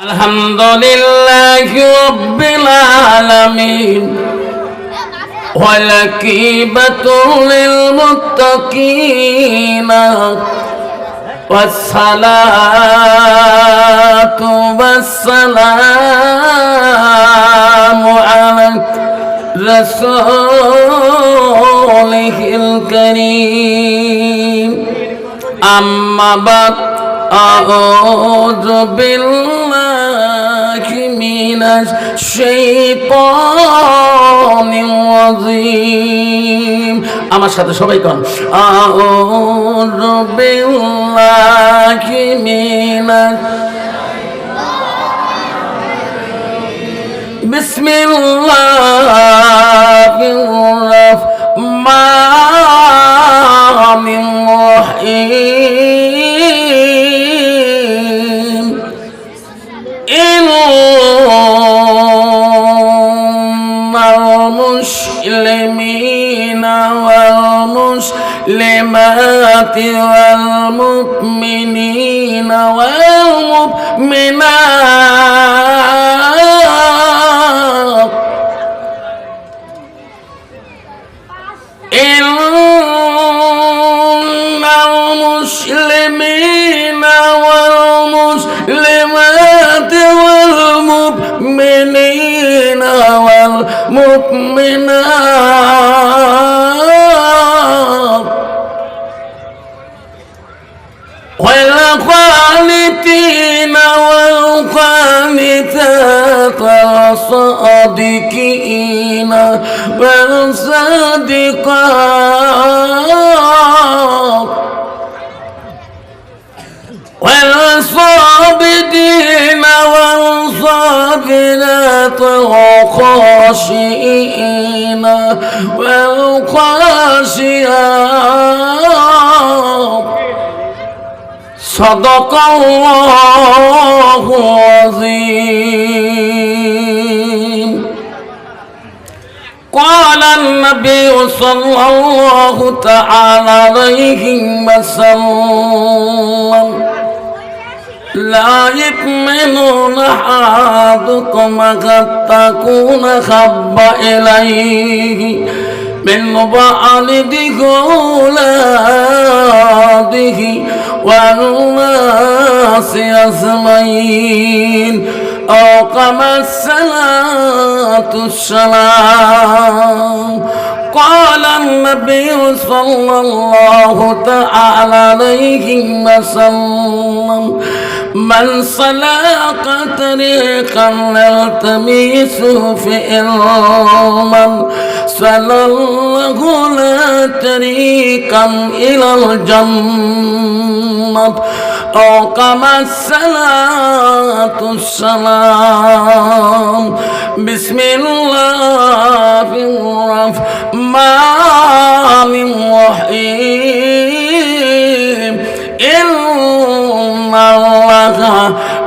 الحمد لله رب العالمين والعقيبة للمتقين والصلاة والسلام على رسوله الكريم أما بعد أعوذ بالله من الشيطان الرجيم আমার সাথে সবাই কন أعوذ بالله من بسم الله الرحمن الرحيم المسلمين والمسلمات والمؤمنين والمؤمنات إن المسلمين والمؤمنات والقانتين والقانتات والصادقين والصادقات والخاشئين والخاشيات صدق الله العظيم قال النبي صلى الله تعالى عليه وسلم لا يؤمن أحدكم حتى تكون خب إليه من والده وأولاده والناس أجمعين أقام الصلاة السلام. قال النبي صلى الله تعالى عليه وسلم من سلك طريقا يلتمس في علما سلله لا طريقا إلى الجنة. أو كما الصلاة السلام بسم الله الرحمن الرحيم. الله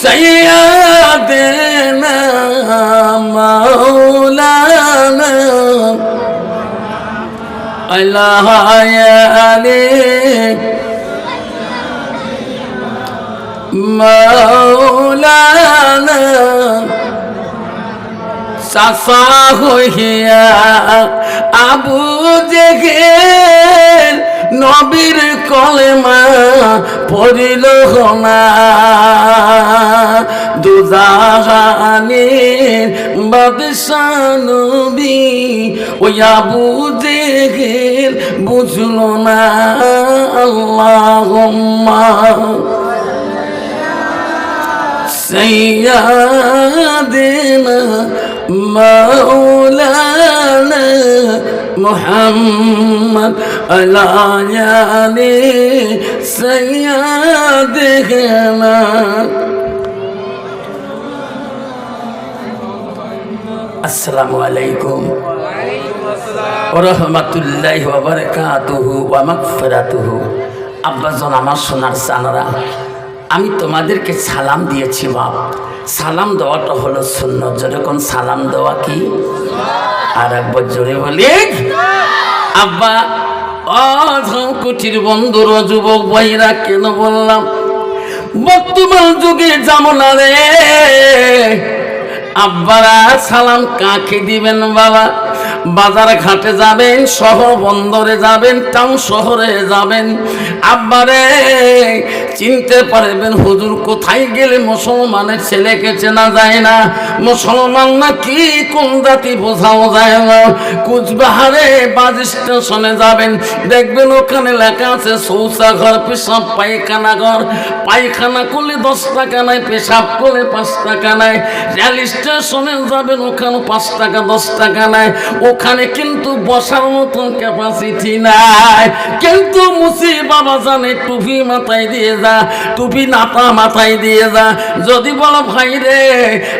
سيدنا مولانا الله يا علي مولانا চাষা হইয়া আবু জেগের নবীর কলেমা পড়িল না দুজাহানের বাদশানবী ওই আবু জেগের বুঝল না আল্লাহ سيدنا مولانا محمد العياني سيدنا আসসালামু আলাইকুম। ওরহমাতুল্লাহ বারাকাতুহু ওয়া মাগফিরাতুহু। আব্বাজন আমার সোনার সানারা আমি তোমাদেরকে সালাম দিয়েছি, বাপ। সালাম দেওয়াটা হলো শূন্য যেরকম সালাম দেওয়া কি? আর একবার জোরে বলি। আব্বা কুটির বন্ধুর যুবক ভাইরা কেন বললাম? বর্তমান যুগে জামনা রে। আব্বারা সালাম কাকে দিবেন বাবা? বাজার ঘাটে যাবেন, শহর বন্দরে যাবেন, টাউন শহরে যাবেন। আব্বারে, চিনতে পারবেন হুজুর কোথায় গেলে মুসলমানের ছেলেকে চেনা যায় না। মুসলমান না কি কোন জাতি বোঝাও যায় না। কুচবিহারে বাস স্টেশনে যাবেন, দেখবেন ওখানে লেখা আছে শৌচাঘর পেশাব, পায়খানা ঘর। পায়খানা করলে দশ টাকা নাই, পেশাব করলে পাঁচ টাকা নাই। রেল স্টেশনে যাবেন ওখানে পাঁচ টাকা, দশ টাকা নাই। ওখানে কিন্তু বসার মতন ক্যাপাসিটি নাই। কিন্তু মুসি বাবা জানে, টুপি মাথায় দিয়ে যা, টুপি নাপা মাথায় দিয়ে যা। যদি বলো, ভাই রে,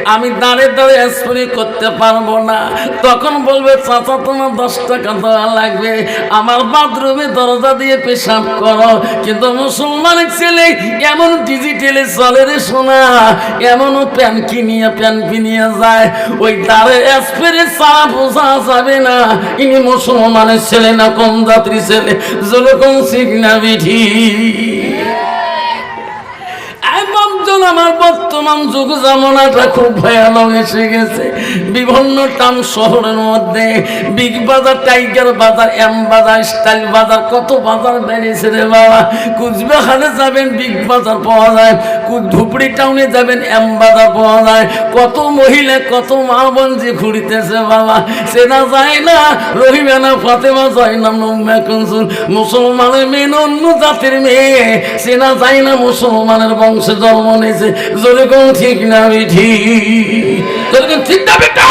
আমি দাঁড়ে দাঁড়ে স্প্রে করতে পারব না। তখন বলবে, চাচা, তোমার দশ টাকা দেওয়া লাগবে। আমার বাথরুমে দরজা দিয়ে পেশাব করো। কিন্তু মুসলমানের ছেলে এমন ডিজিটালে চলে রে শোনা এমনও প্যান কিনিয়ে প্যান কিনিয়ে যায়। ওই দাঁড়ে স্প্রে সারা বোঝা যাবে না। ইনি মুসলমানের ছেলে না কম দাত্রী ছেলে? যেরকম সিগনা বিধি একজন আমার বর্তমান যুগ জামানাটা খুব ভয়ানক এসে গেছে। বিভিন্ন টাউন শহরের মধ্যে, বিগ বাজার, টাইগার বাজার, এম বাজার, স্টাইল বাজার, কত বাজার বেরিয়েছে রে বাবা। কুচবিহারে যাবেন, বিগ বাজার পাওয়া যায়। ধুপড়ি টাউনে যাবেন, এম বাজার পাওয়া যায়। কত মহিলা, কত মা বোন যে ঘুরিতেছে বাবা। সেনা যায় না রহিমানা ফাতেমা, যায় না নম্মা কনসুল মুসলমানের মেয়ে অন্য জাতির মেয়ে। সেনা যায় না মুসলমানের বংশে জন্ম নিয়েছে যেরকম ঠিক না ঠিক যেরকম ঠিক না বেটা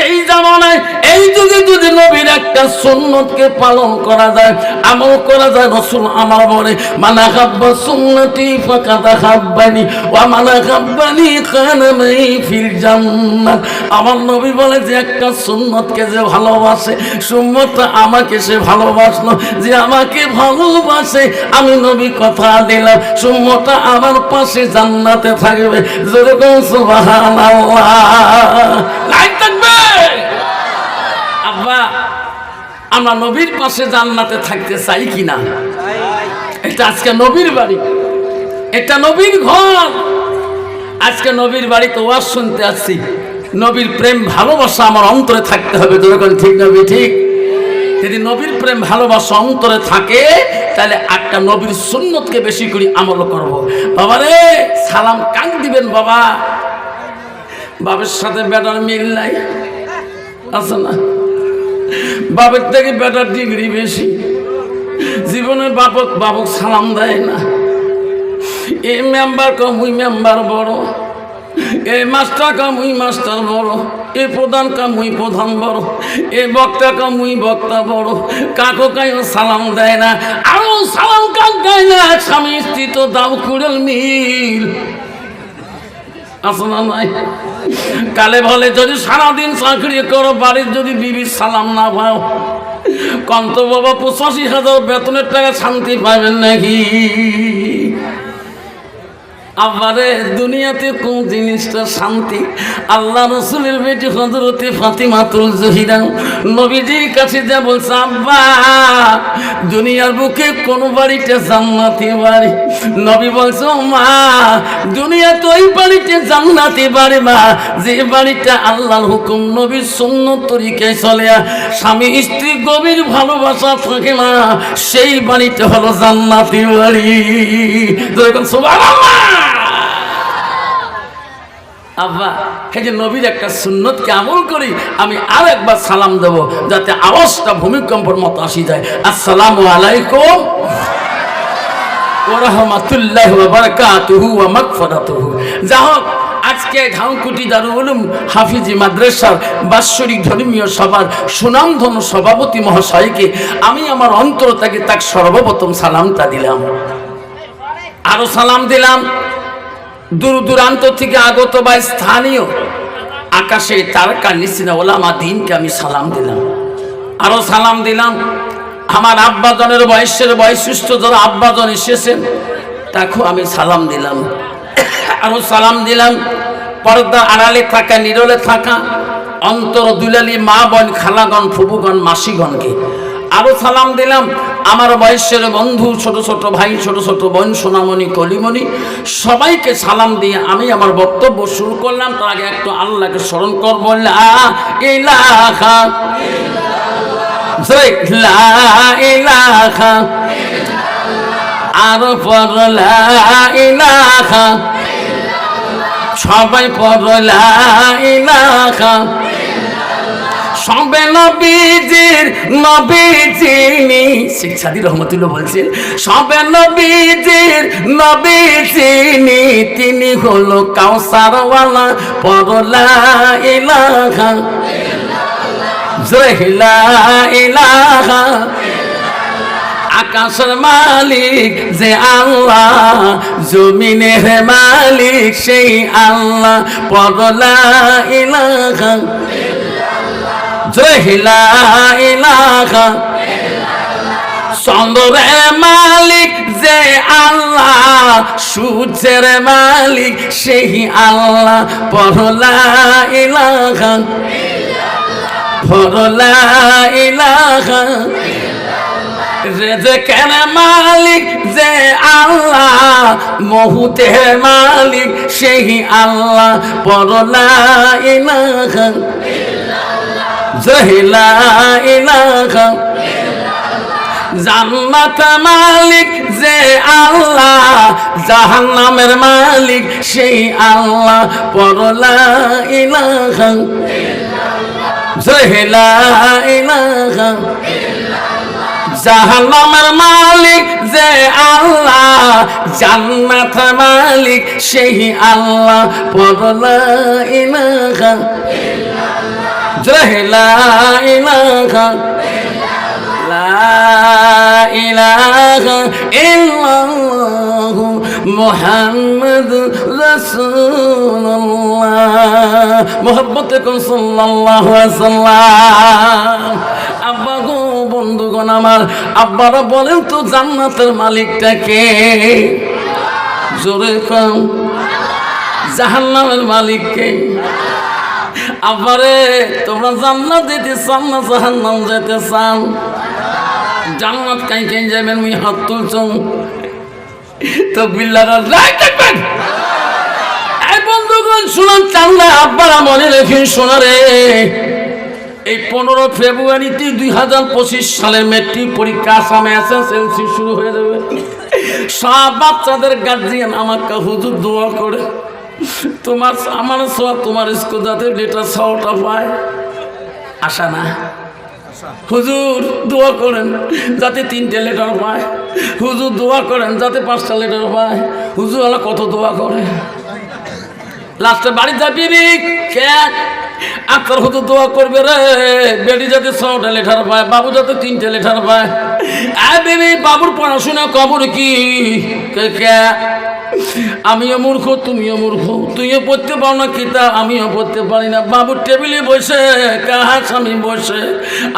সেই জামানায় এই যুগে যদি নবীর একটা সুন্নতকে পালন করা যায়, আমল করা যায়, রসুল আমার বলে, মানা খাব্বা সুন্নতি ফাঁকাতা খাব্বানি ওয়া মানা খাব্বানি কানামাই ফিল জান্নাত আমার নবী বলে, যে একটা সুন্নতকে যে ভালোবাসে সুন্নতটা আমাকে সে ভালোবাসলো, যে আমাকে ভালোবাসে, আমি নবী কথা দিলাম সুন্নতটা আমার পাশে জান্নাতে থাকবে। যেরকম সুবহানাল্লাহ। লাইক থাকবে আব্বা আমরা নবীর পাশে জান্নাতে থাকতে চাই কি না এটা আজকে নবীর বাড়ি। এটা নবীর ঘর। আজকে নবীর বাড়িতে ওয়াজ শুনতে আসছি। নবীর প্রেম ভালোবাসা আমার অন্তরে থাকতে হবে। যখন ঠিক নবী ঠিক? যদি নবীর প্রেম ভালোবাসা অন্তরে থাকে, তাহলে একটা নবীর সুন্নতকে বেশি করে আমল করব। বাবা রে সালাম কান দিবেন বাবা। বাবার সাথে বেটার মিল নাই। আছে না? বাপের থেকে বেটার ডিগ্রি বেশি। জীবনে বাপক বাপক সালাম দেয় না। এই মেম্বার কম, ওই মেম্বার বড়। এই মাস্টার কাম, ওই মাস্টার বড়। এ প্রধান কাম, ওই প্রধান বড়। এ বক্তা কাম, ওই বক্তা বড়। কাকো কাইও সালাম দেয় না, আরও সালাম কাক দেয় না স্বামী স্ত্রী তো দাও কুড়েল মিল। আসনা নাই। কালে বলে, যদি সারাদিন চাকরি করো, বাড়ির যদি বিবি সালাম না পাও, কন্ত বাবা পঁচাশি হাজার বেতনের টাকা শান্তি পাবেন নাকি? আবারে দুনিয়াতে কোন জিনিসটা শান্তি? আল্লাহ রসুলের বেটি হজরতে ফাতিমাতুল জহিরা নবীজির কাছে যা বলছে, আব্বা, দুনিয়ার বুকে কোন বাড়িতে জান্নাতি বাড়ি। নবী বলছে, "ও মা দুনিয়া তো ওই বাড়িতে জান্নাতি বাড়ি মা যে বাড়িটা আল্লাহর হুকুম, নবীর শূন্য তরিকায় চলে। স্বামী স্ত্রী গভীর ভালোবাসা থাকে না, সেই বাড়িটা হলো জান্নাতি বাড়ি। যখন সুবহানাল্লাহ! আব্বা, এই যে নবীর একটা সুন্নতকে আমল করি, আমি আর একবার সালাম দেব, যাতে আওয়াজটা ভূমিকম্পর মতো আসি যায়। আসসালামু আলাইকুম। ওরহমাতুল্লাহ বারাকাতুহু ওয়া মাগফিরাতুহু। যা হোক, আজকে ধাউকুটি দারুল উলুম হাফিজি মাদ্রাসার বাৎসরিক ধর্মীয় সভার সুনামধন সভাপতি মহাশয়কে আমি আমার অন্তর থেকে তাকে সর্বপ্রথম সালামটা দিলাম। আরও সালাম দিলাম। দূর দূরান্ত থেকে আগত বা স্থানীয় আকাশে তারকা নিশ্চিনা ওলামা দিনকে আমি সালাম দিলাম। আরও সালাম দিলাম। আমার আব্বাজনের বয়সের বৈশিষ্ট্য যারা আব্বাজন এসেছেন, তাকেও আমি সালাম দিলাম। আরও সালাম দিলাম। পর্দা আড়ালে থাকা, নিরলে থাকা, অন্তর দুলালি মা বোন, খালাগণ ফুবুগণ মাসিগণকে। আরও সালাম দিলাম, আমার বয়সের বন্ধু, ছোট ছোট ভাই, ছোট ছোট বোন, সোনামণি, কলিমণি, সবাইকে সালাম দিয়ে আমি আমার বক্তব্য শুরু করলাম। তার আগে একটু আল্লাহকে স্মরণ আর পর সবাই পর লা ইলাহা সবে নবীজির নবীজিনি শেখ সাদি রহমতুল্লাহ বলছেন, সবে নবীজির নবীজিনি তিনি হলো কাউসারওয়ালা, পরলা ইলাহা। জহিলা ইলাহা। আকাশের মালিক যে আল্লাহ, জমিনের মালিক সেই আল্লাহ, পরলা ইলাহা। জহিলা মালিক যে আল্লাহ, সূর্যের মালিক সেই আল্লাহ। পরলা ইলাহা পরলা মালিক যে আল্লাহ, মহুতের মালিক সেই আল্লাহ। পরলা ইলাহা জহিলা ইলাহা জান্নাত মালিক যে আল্লাহ, জাহান্নামের মালিক সেই আল্লাহ, পরলা ইলাহা জহিলা ইলাহা জাহান্নামের মালিক যে আল্লাহ, জান্নাত মালিক সেই আল্লাহ, পরলা ইলাহা জয় লা ইলাহা মোহাম্মদ মোহাম্মত আব্বা গো বন্ধুগণ আমার, আব্বারা বলেন তো জান্নাতের মালিকটাকে জোরে কম। জাহান্নামের মালিককে কে আব্বারে তোমরা জান্নাত যেতে চান না, জাহান্নাম যেতে চান? জান্নাত কাই কাই যাবেন মুই হাত তুলছ তো বিল্লারা থাকবেন এই বন্ধুগণ, শুনুন চান না আব্বারা মনে রেখেন শোনা রে। এই পনেরো ফেব্রুয়ারিতে দুই হাজার পঁচিশ সালের মেট্রিক পরীক্ষা আসামে এসএসএলসি শুরু হয়ে যাবে। সব বাচ্চাদের গার্জিয়ান আমাকে হুজুর দোয়া করে। তোমার আমার সব তোমার স্কুল যাতে লেটার ছটা পায়। আশা না। হুজুর দোয়া করেন যাতে তিনটে লেটার পায়। হুজুর দোয়া করেন যাতে পাঁচটা লেটার পায়। হুজুর আলা কত দোয়া করে। লাস্টে বাড়ি যাবি কে? আক্তার হুজুর দোয়া করবে রে। বেটি যাতে ছটা লেটার পায় বাবু যাতে তিনটে লেটার পায়। আ বেবি বাবুর পড়াশোনা কবর কি? কে কে? আমিও মূর্খ, তুমিও মূর্খ, তুইও পড়তে পারো না কিতা, আমিও পড়তে পারি না। বাবুর টেবিলে বসে, কাহা স্বামী বসে?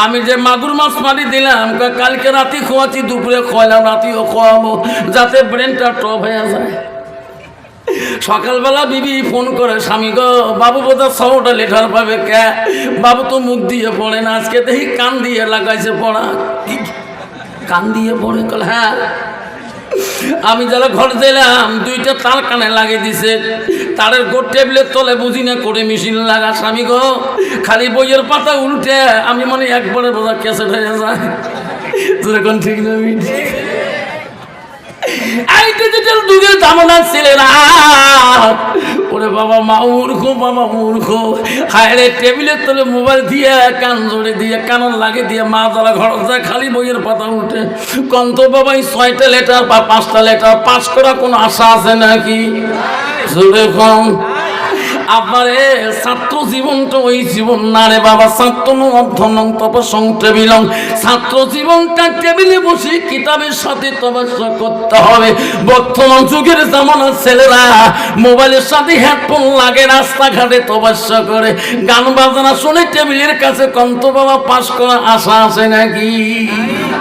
আমি যে মাগুর মাছ মারি দিলাম কালকে রাতি খোয়াচ্ছি দুপুরে খোয়ালাম, রাতিও খোয়াবো, যাতে ব্রেনটা টপ হয়ে যায়। সকালবেলা বিবি ফোন করে, স্বামী গো, বাবু বোধহয় সবটা লেটার পাবে কে? বাবু তো মুখ দিয়ে পড়ে না, আজকে দেখি কান দিয়ে লাগাইছে পড়া? কান দিয়ে পড়ে? কল হ্যাঁ আমি যারা ঘর দিলাম, দুইটা তার কানে লাগিয়ে দিছে। তারের গোট টেবিলের তলে বুঝি না করে মেশিন লাগা স্বামী গো। খালি বইয়ের পাতা উল্টে, আমি মানে একবারে বোঝা ক্যাসেট হয়ে যায়। তোর এখন ঠিক না এই ডিজিটাল যুগের জামানা ছেলেরা। ওরে বাবা, মা মূর্খ বাবা মূর্খ। হায়রে টেবিলের তলে মোবাইল দিয়ে, কান জোরে দিয়ে, কানন লাগে দিয়ে, মা তারা ঘর যায়, খালি বইয়ের পাতা উঠে। কন্ত বাবা, এই ছয়টা লেটার বা পাঁচটা লেটার পাস করা কোনো আশা আছে নাকি? জোরে কম। আবারে ছাত্র জীবনটা ওই জীবন না রে বাবা। ছাত্র অধ্যয়ন তপসং টেবিলং ছাত্র জীবনটা টেবিলে বসে কিতাবের সাথে তপস্যা করতে হবে। বর্তমান যুগের জামানার ছেলেরা মোবাইলের সাথে হেডফোন লাগে, রাস্তাঘাটে তপস্যা করে। গান বাজনা শুনে টেবিলের কাছে কন্ত বাবা পাশ করা আশা আছে নাকি?